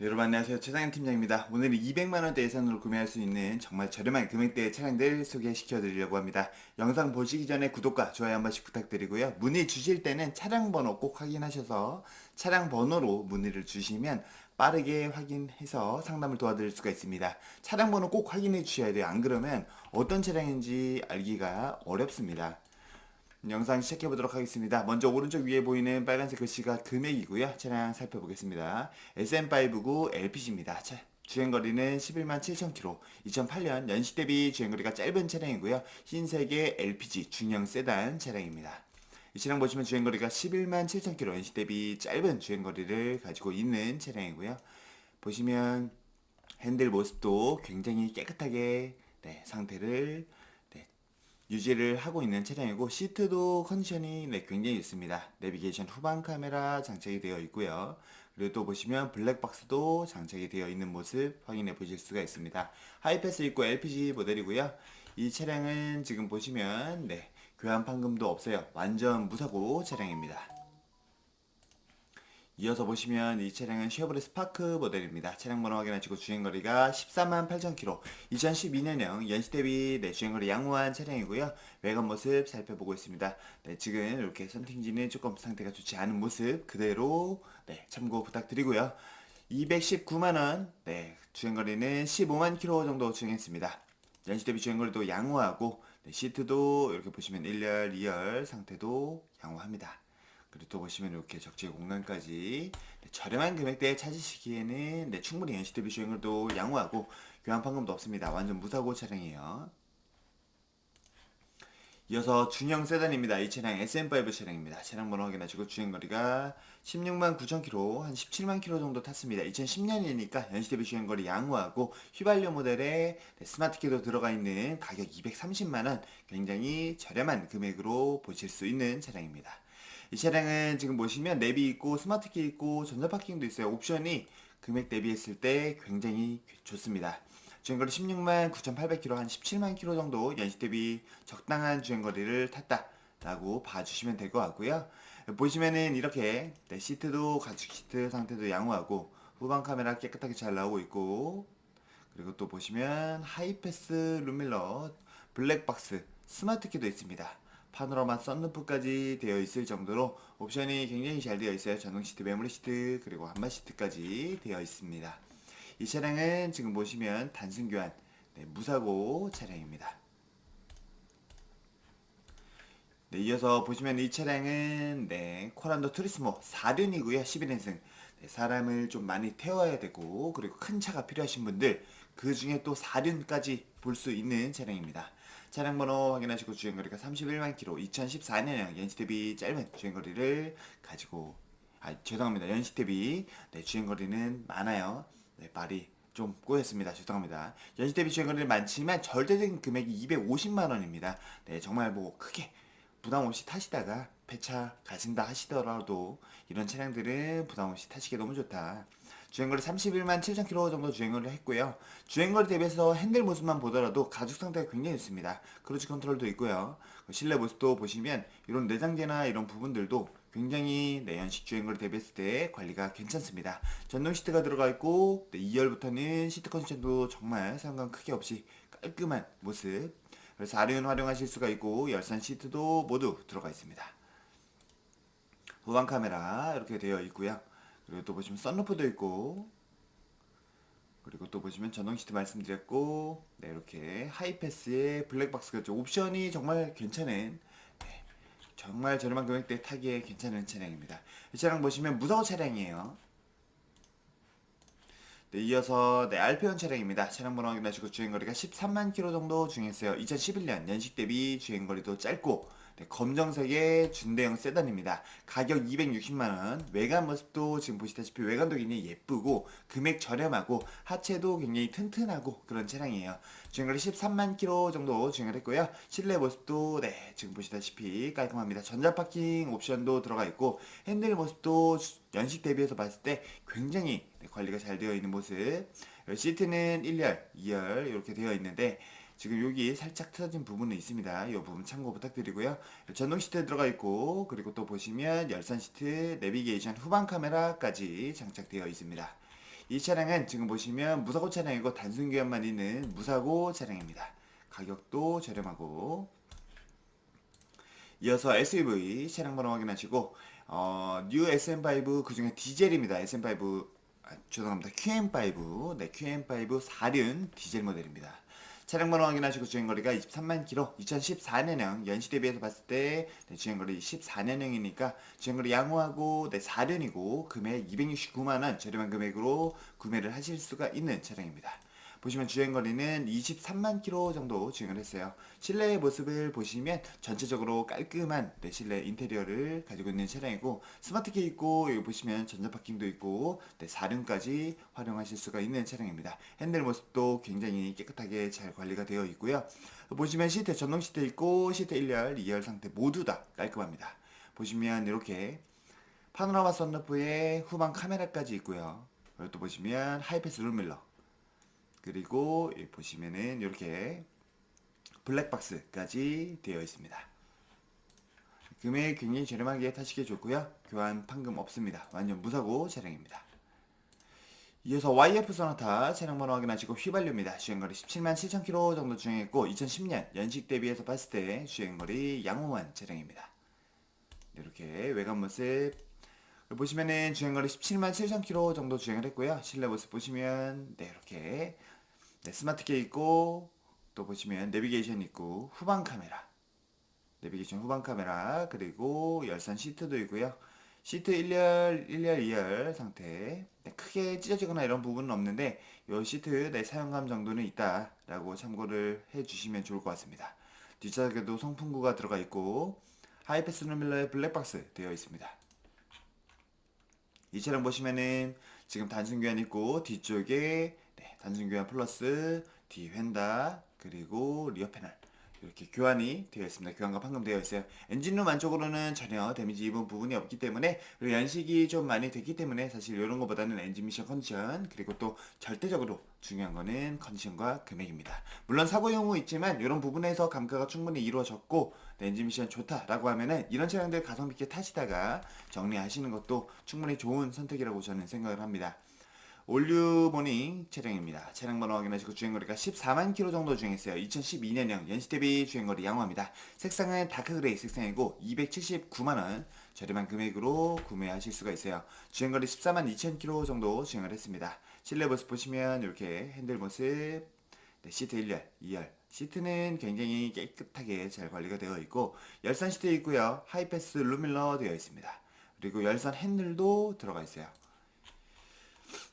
네, 여러분 안녕하세요. 최상현 팀장입니다. 오늘은 200만원대 예산으로 구매할 수 있는 정말 저렴한 금액대의 차량들 소개시켜 드리려고 합니다. 영상 보시기 전에 구독과 좋아요 한 번씩 부탁드리고요. 문의 주실 때는 차량 번호 꼭 확인하셔서 차량 번호로 문의를 주시면 빠르게 확인해서 상담을 도와드릴 수가 있습니다. 차량 번호 꼭 확인해 주셔야 돼요. 안 그러면 어떤 차량인지 알기가 어렵습니다. 영상 시작해 보도록 하겠습니다. 먼저 오른쪽 위에 보이는 빨간색 글씨가 금액이고요. 차량 살펴보겠습니다. SM599 LPG입니다. 차, 주행거리는 11만 7천 킬로. 2008년 연식 대비 주행거리가 짧은 차량이고요. 흰색의 LPG 중형 세단 차량입니다. 이 차량 보시면 주행거리가 11만 7천 킬로. 연식 대비 짧은 주행거리를 가지고 있는 차량이고요. 보시면 핸들 모습도 굉장히 깨끗하게 네, 상태를 네, 유지를 하고 있는 차량이고 시트도 컨디션이 네, 굉장히 좋습니다. 내비게이션 후방 카메라 장착이 되어 있고요. 그리고 또 보시면 블랙박스도 장착이 되어 있는 모습 확인해 보실 수가 있습니다. 하이패스 있고 LPG 모델이고요. 이 차량은 지금 보시면 네, 교환 판금도 없어요. 완전 무사고 차량입니다. 이어서 보시면 이 차량은 쉐보레 스파크 모델입니다. 차량 번호 확인하시고 주행거리가 14만 8천 킬로. 2012년형 연식 대비 네, 주행거리 양호한 차량이고요. 외관 모습 살펴보고 있습니다. 네, 지금 이렇게 선팅지는 조금 상태가 좋지 않은 모습 그대로 네, 참고 부탁드리고요. 219만 원. 네, 주행거리는 15만 킬로 정도 주행했습니다. 연식 대비 주행거리도 양호하고 네, 시트도 이렇게 보시면 1열, 2열 상태도 양호합니다. 그리고 또 보시면 이렇게 적재 공간까지 네, 저렴한 금액대에 찾으시기에는 네, 충분히 연식 대비 주행거리도 양호하고 교환 판금도 없습니다. 완전 무사고 차량이에요. 이어서 중형 세단입니다. 이 차량 SM5 차량입니다. 차량 번호 확인하시고 주행거리가 16만 9천 킬로, 한 17만 킬로 정도 탔습니다. 2010년이니까 연식 대비 주행거리 양호하고 휘발유 모델에 네, 스마트키도 들어가 있는 가격 230만 원, 굉장히 저렴한 금액으로 보실 수 있는 차량입니다. 이 차량은 지금 보시면 내비 있고 스마트키 있고 전자파킹도 있어요. 옵션이 금액 대비했을 때 굉장히 좋습니다. 주행거리 16만 9,800km 한 17만 km 정도 연식 대비 적당한 주행거리를 탔다라고 봐주시면 될 것 같고요. 보시면은 이렇게 네, 시트도 가죽 시트 상태도 양호하고 후방 카메라 깨끗하게 잘 나오고 있고 그리고 또 보시면 하이패스 룸밀러 블랙박스 스마트키도 있습니다. 파노라마 썬루프까지 되어 있을 정도로 옵션이 굉장히 잘 되어 있어요. 전동 시트, 메모리 시트, 그리고 한마 시트까지 되어 있습니다. 이 차량은 지금 보시면 단순 교환 네, 무사고 차량입니다. 네, 이어서 보시면 이 차량은 네, 코란도 투리스모 4륜이고요. 11인승. 네, 사람을 좀 많이 태워야 되고 그리고 큰 차가 필요하신 분들 그 중에 또 4륜까지 볼 수 있는 차량입니다. 차량 번호 확인하시고 주행거리가 31만 킬로 2014년형 연식 대비 짧은 주행거리를 가지고 아 죄송합니다. 연식 대비. 네, 주행거리는 많아요. 네, 말이 좀 꼬였습니다. 죄송합니다. 연식 대비 주행거리는 많지만 절대적인 금액이 250만 원입니다. 네 정말 뭐 크게 부담 없이 타시다가 폐차 가신다 하시더라도 이런 차량들은 부담 없이 타시기 너무 좋다. 주행거리 31만 7천 킬로 정도 주행거리를 했고요. 주행거리 대비해서 핸들 모습만 보더라도 가죽 상태가 굉장히 좋습니다. 크루즈 컨트롤도 있고요. 그 실내 모습도 보시면 이런 내장재나 이런 부분들도 굉장히 네, 연식 주행거리 대비했을 때 관리가 괜찮습니다. 전동 시트가 들어가 있고 네, 2열부터는 시트 컨디션도 정말 상관 크게 없이 깔끔한 모습 그래서 아륜 활용하실 수가 있고 열선 시트도 모두 들어가 있습니다. 후방 카메라 이렇게 되어 있고요. 그리고 또 보시면 썬루프도 있고 그리고 또 보시면 전동 시트 말씀드렸고 네 이렇게 하이패스의 블랙박스가 있죠. 옵션이 정말 괜찮은 네, 정말 저렴한 금액대 타기에 괜찮은 차량입니다. 이 차량 보시면 무사고 차량이에요. 네, 이어서 네, 알페온 차량입니다. 차량 번호 확인하시고 주행거리가 13만 킬로 정도 주행했어요. 2011년 연식 대비 주행거리도 짧고 네, 검정색의 준대형 세단입니다. 가격 260만원. 외관 모습도 지금 보시다시피 외관도 굉장히 예쁘고 금액 저렴하고 하체도 굉장히 튼튼하고 그런 차량이에요. 주행거리 13만 킬로 정도 주행을 했고요. 실내 모습도 네 지금 보시다시피 깔끔합니다. 전자파킹 옵션도 들어가 있고 핸들 모습도 연식 대비해서 봤을 때 굉장히 네, 관리가 잘 되어 있는 모습. 시트는 1열, 2열 이렇게 되어 있는데 지금 여기 살짝 틀어진 부분은 있습니다. 이 부분 참고 부탁드리고요. 전동 시트 들어가 있고 그리고 또 보시면 열선 시트, 내비게이션 후방 카메라까지 장착되어 있습니다. 이 차량은 지금 보시면 무사고 차량이고 단순 교환만 있는 무사고 차량입니다. 가격도 저렴하고 이어서 SUV 차량 번호 확인하시고 어, 뉴 SM5 그중에 디젤입니다. SM5 아, 죄송합니다. QM5 네 QM5 4륜 디젤 모델입니다. 차량 번호 확인하시고 주행거리가 23만 킬로 2014년형 연시 대비해서 봤을 때 네, 주행거리 14년형이니까 주행거리 양호하고 네, 4륜이고 금액 269만원 저렴한 금액으로 구매를 하실 수가 있는 차량입니다. 보시면 주행거리는 23만 킬로 정도 주행을 했어요. 실내의 모습을 보시면 전체적으로 깔끔한 네, 실내 인테리어를 가지고 있는 차량이고 스마트키 있고 여기 보시면 전자파킹도 있고 네, 4륜까지 활용하실 수가 있는 차량입니다. 핸들 모습도 굉장히 깨끗하게 잘 관리가 되어 있고요. 보시면 시트 전동 시트 있고 시트 1열, 2열 상태 모두 다 깔끔합니다. 보시면 이렇게 파노라마 썬루프에 후방 카메라까지 있고요. 그리고 또 보시면 하이패스 룰밀러 그리고 보시면은 이렇게 블랙박스까지 되어 있습니다. 금액 굉장히 저렴하게 타시기 좋고요. 교환 판금 없습니다. 완전 무사고 차량입니다. 이어서 YF 소나타 차량 번호 확인하시고 휘발유입니다. 주행거리 17만 7천 킬로 정도 주행했고 2010년 연식 대비해서 봤을 때 주행거리 양호한 차량입니다. 이렇게 외관 모습 보시면은 주행거리 17만 7천 킬로 정도 주행을 했고요. 실내 모습 보시면 네 이렇게 네, 스마트키 있고 또 보시면 내비게이션 있고 후방 카메라 내비게이션 후방 카메라 그리고 열선 시트도 있고요. 시트 1열, 1열, 2열 상태 네, 크게 찢어지거나 이런 부분은 없는데 이 시트 내 사용감 정도는 있다 라고 참고를 해주시면 좋을 것 같습니다. 뒷좌석에도 송풍구가 들어가 있고 하이패스 루밀러에 블랙박스 되어 있습니다. 이 차량 보시면은 지금 단순 교환 있고 뒤쪽에 네, 단순 교환 플러스 뒤 휀다 그리고 리어 패널 이렇게 교환이 되어 있습니다. 교환과 판금 되어 있어요. 엔진룸 안쪽으로는 전혀 데미지 입은 부분이 없기 때문에 그리고 연식이 좀 많이 됐기 때문에 사실 이런 것보다는 엔진 미션 컨디션 그리고 또 절대적으로 중요한 거는 컨디션과 금액입니다. 물론 사고 경우 있지만 이런 부분에서 감가가 충분히 이루어졌고 네, 엔진 미션 좋다라고 하면은 이런 차량들 가성비 있게 타시다가 정리하시는 것도 충분히 좋은 선택이라고 저는 생각을 합니다. 올류 모닝 차량입니다. 차량 번호 확인하시고 주행거리가 14만 킬로 정도 주행했어요. 2012년형 연시 대비 주행거리 양호합니다. 색상은 다크 그레이 색상이고 279만 원 저렴한 금액으로 구매하실 수가 있어요. 주행거리 14만 2천 킬로 정도 주행을 했습니다. 실내 모습 보시면 이렇게 핸들 모습 네, 시트 1열, 2열. 시트는 굉장히 깨끗하게 잘 관리가 되어 있고 열선 시트 있고요. 하이패스 루밀러 되어 있습니다. 그리고 열선 핸들도 들어가 있어요.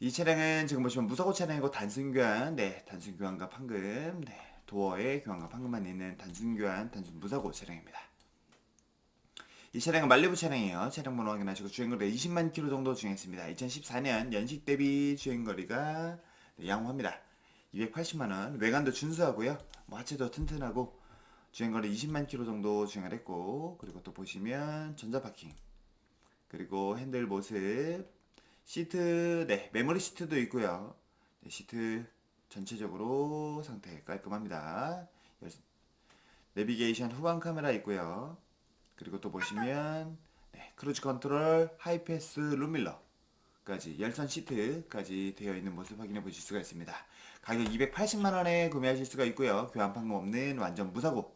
이 차량은 지금 보시면 무사고 차량이고 단순 교환, 네, 단순 교환과 판금, 네, 도어에 교환과 판금만 있는 단순 교환, 단순 무사고 차량입니다. 이 차량은 말리부 차량이에요. 차량 번호 확인하시고 주행거리 20만 킬로 정도 주행했습니다. 2014년 연식 대비 주행거리가 네, 양호합니다. 280만 원. 외관도 준수하고요. 뭐 하체도 튼튼하고 주행거리 20만 킬로 정도 주행을 했고 그리고 또 보시면 전자 파킹 그리고 핸들 모습 시트 네 메모리 시트도 있고요. 네, 시트 전체적으로 상태 깔끔합니다. 열- 내비게이션 후방 카메라 있고요. 그리고 또 보시면 네, 크루즈 컨트롤 하이패스 룸밀러까지 열선 시트까지 되어 있는 모습 확인해 보실 수가 있습니다. 가격 280만 원에 구매하실 수가 있고요. 교환 판금 없는 완전 무사고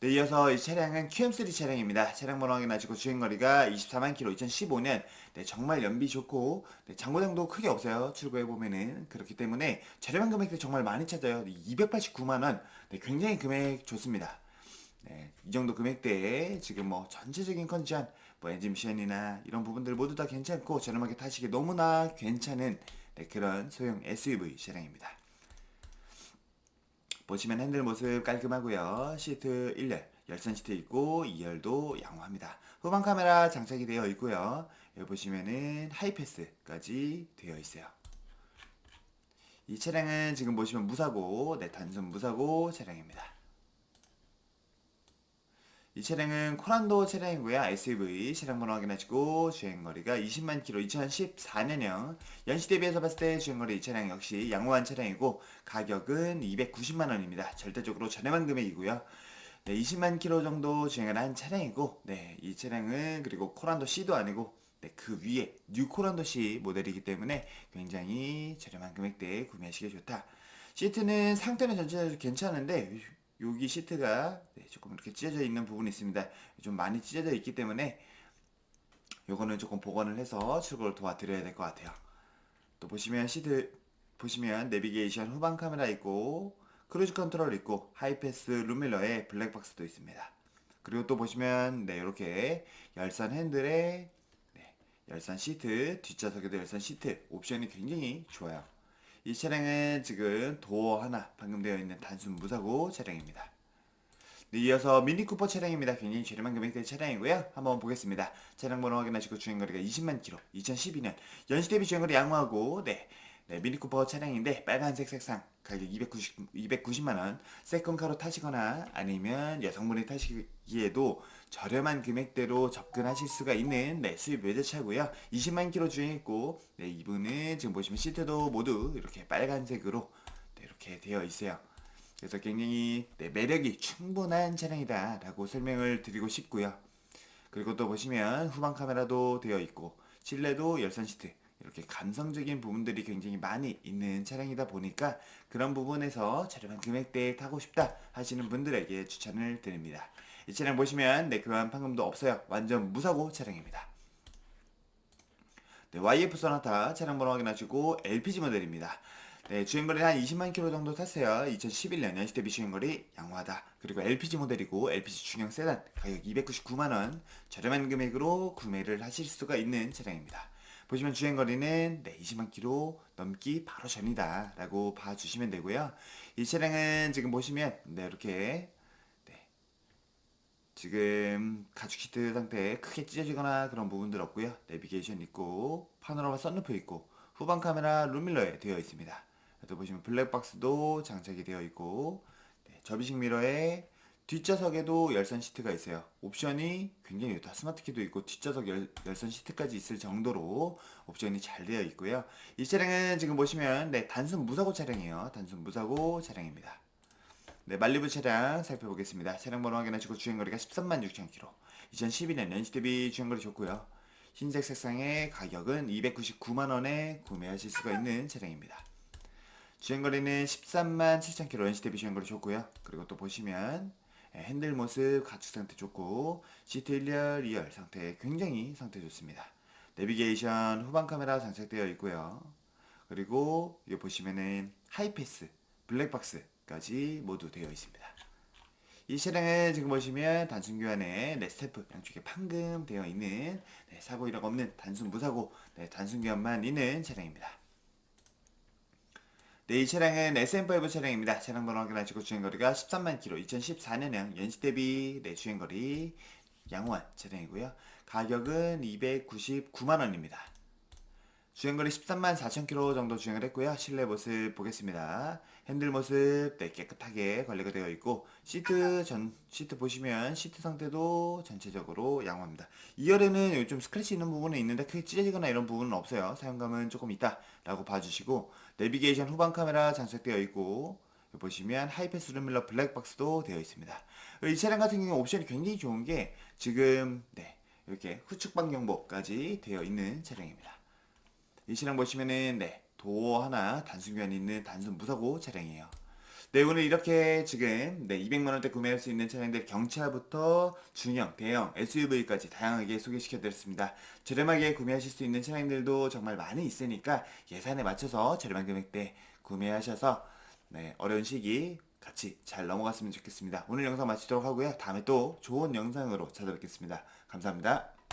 네, 이어서 이 차량은 QM3 차량입니다. 차량 번호 확인하시고 주행거리가 24만 킬로 2015년 네, 정말 연비 좋고 네, 장고장도 크게 없어요. 출고해 보면은 그렇기 때문에 저렴한 금액대 정말 많이 찾아요. 289만 원. 네, 굉장히 금액 좋습니다. 네, 이 정도 금액대에 지금 뭐 전체적인 컨디션, 뭐 엔진 미션이나 이런 부분들 모두 다 괜찮고 저렴하게 타시기 너무나 괜찮은 네, 그런 소형 SUV 차량입니다. 보시면 핸들 모습 깔끔하고요. 시트 1열, 열선 시트 있고 2열도 양호합니다. 후방 카메라 장착이 되어 있고요. 여기 보시면은 하이패스까지 되어 있어요. 이 차량은 지금 보시면 무사고, 네, 단순 무사고 차량입니다. 이 차량은 코란도 차량이고요. SUV 차량 번호 확인하시고 주행거리가 20만 킬로 2014년형 연시 대비해서 봤을 때 주행거리 이 차량 역시 양호한 차량이고 가격은 290만 원입니다. 절대적으로 저렴한 금액이고요. 네, 20만 킬로 정도 주행을 한 차량이고 네, 이 차량은 그리고 코란도 C도 아니고 네, 그 위에 뉴 코란더시 모델이기 때문에 굉장히 저렴한 금액대에 구매하시기 좋다. 시트는 상태는 전체적으로 괜찮은데 여기 시트가 네, 조금 이렇게 찢어져 있는 부분이 있습니다. 좀 많이 찢어져 있기 때문에 요거는 조금 복원을 해서 출고를 도와드려야 될 것 같아요. 또 보시면 시트 보시면 내비게이션 후방 카메라 있고 크루즈 컨트롤 있고 하이패스 룸밀러에 블랙박스도 있습니다. 그리고 또 보시면 네 이렇게 열선 핸들에 네, 열선 시트 뒷좌석에도 열선 시트 옵션이 굉장히 좋아요. 이 차량은 지금 도어 하나 방금되어 있는 단순 무사고 차량입니다. 네, 이어서 미니 쿠퍼 차량입니다. 굉장히 저렴한 금액대 차량이고요. 한번 보겠습니다. 차량 번호 확인하시고 주행거리가 20만 킬로, 2012년 연시 대비 주행거리 양호하고 네, 네 미니 쿠퍼 차량인데 빨간색 색상 가격 290, 290만 원. 세컨카로 타시거나 아니면 여성분이 타시기에도 저렴한 금액대로 접근하실 수가 있는 네, 수입 외제차고요. 20만 킬로 주행했고 네, 이분은 지금 보시면 시트도 모두 이렇게 빨간색으로 네, 이렇게 되어 있어요. 그래서 굉장히 네, 매력이 충분한 차량이다 라고 설명을 드리고 싶고요. 그리고 또 보시면 후방 카메라도 되어 있고 실내도 열선 시트 이렇게 감성적인 부분들이 굉장히 많이 있는 차량이다 보니까 그런 부분에서 저렴한 금액대에 타고 싶다 하시는 분들에게 추천을 드립니다. 이 차량 보시면 네, 교환 판금도 없어요. 완전 무사고 차량입니다. 네, YF 소나타 차량 번호 확인하시고 LPG 모델입니다. 네, 주행거리는 한 20만 킬로 정도 탔어요. 2011년 연시 대비 주행거리 양호하다. 그리고 LPG 모델이고 LPG 중형 세단 가격 299만 원 저렴한 금액으로 구매를 하실 수가 있는 차량입니다. 보시면 주행거리는 네, 20만 킬로 넘기 바로 전이다 라고 봐주시면 되고요. 이 차량은 지금 보시면 네, 이렇게 네, 지금 가죽 시트 상태 크게 찢어지거나 그런 부분들 없고요. 내비게이션 있고 파노라마 썬루프 있고 후방 카메라 룸밀러에 되어 있습니다. 또 보시면 블랙박스도 장착이 되어 있고 네, 접이식 미러에 뒷좌석에도 열선 시트가 있어요. 옵션이 굉장히 좋다. 스마트키도 있고 뒷좌석 열, 열선 시트까지 있을 정도로 옵션이 잘 되어 있고요. 이 차량은 지금 보시면 네, 단순 무사고 차량이에요. 단순 무사고 차량입니다. 네, 말리부 차량 살펴보겠습니다. 차량 번호 확인하시고 주행거리가 13만 6천 킬로. 2012년 연시 대비 주행거리 좋고요. 흰색 색상의 가격은 299만 원에 구매하실 수가 있는 차량입니다. 주행거리는 13만 7천 킬로 연시 대비 주행거리 좋고요. 그리고 또 보시면 예, 핸들 모습 가축 상태 좋고 시트 1열 2열 상태 굉장히 상태 좋습니다. 내비게이션 후방 카메라 장착되어 있고요. 그리고 여기 보시면은 하이패스, 블랙박스까지 모두 되어 있습니다. 이 차량은 지금 보시면 단순 교환에 네, 스태프 양쪽에 판금 되어 있는 네, 사고 이력 없는 단순 무사고 네, 단순 교환만 있는 차량입니다. 네, 이 차량은 SM5 차량입니다. 차량 번호 확인하시고 주행거리가 13만 킬로, 2014년형 연식 대비 네, 주행거리 양호한 차량이고요. 가격은 299만 원입니다. 주행거리 13만 4천 킬로 정도 주행을 했고요. 실내 모습 보겠습니다. 핸들 모습 네, 깨끗하게 관리가 되어 있고 시트 전 시트 보시면 시트 상태도 전체적으로 양호합니다. 2열에는 좀 스크래치 있는 부분은 있는데 크게 찢어지거나 이런 부분은 없어요. 사용감은 조금 있다라고 봐주시고 내비게이션 후방 카메라 장착되어 있고 보시면 하이패스 룸밀러 블랙박스도 되어 있습니다. 이 차량 같은 경우 옵션이 굉장히 좋은 게 지금 네, 이렇게 후측 방경보까지 되어 있는 차량입니다. 이 차량 보시면은 네 도어 하나 단순 교환이 있는 단순 무사고 차량이에요. 네 오늘 이렇게 지금 네 200만 원대 구매할 수 있는 차량들 경차부터 중형, 대형, SUV까지 다양하게 소개시켜 드렸습니다. 저렴하게 구매하실 수 있는 차량들도 정말 많이 있으니까 예산에 맞춰서 저렴한 금액대 구매하셔서 네 어려운 시기 같이 잘 넘어갔으면 좋겠습니다. 오늘 영상 마치도록 하고요. 다음에 또 좋은 영상으로 찾아뵙겠습니다. 감사합니다.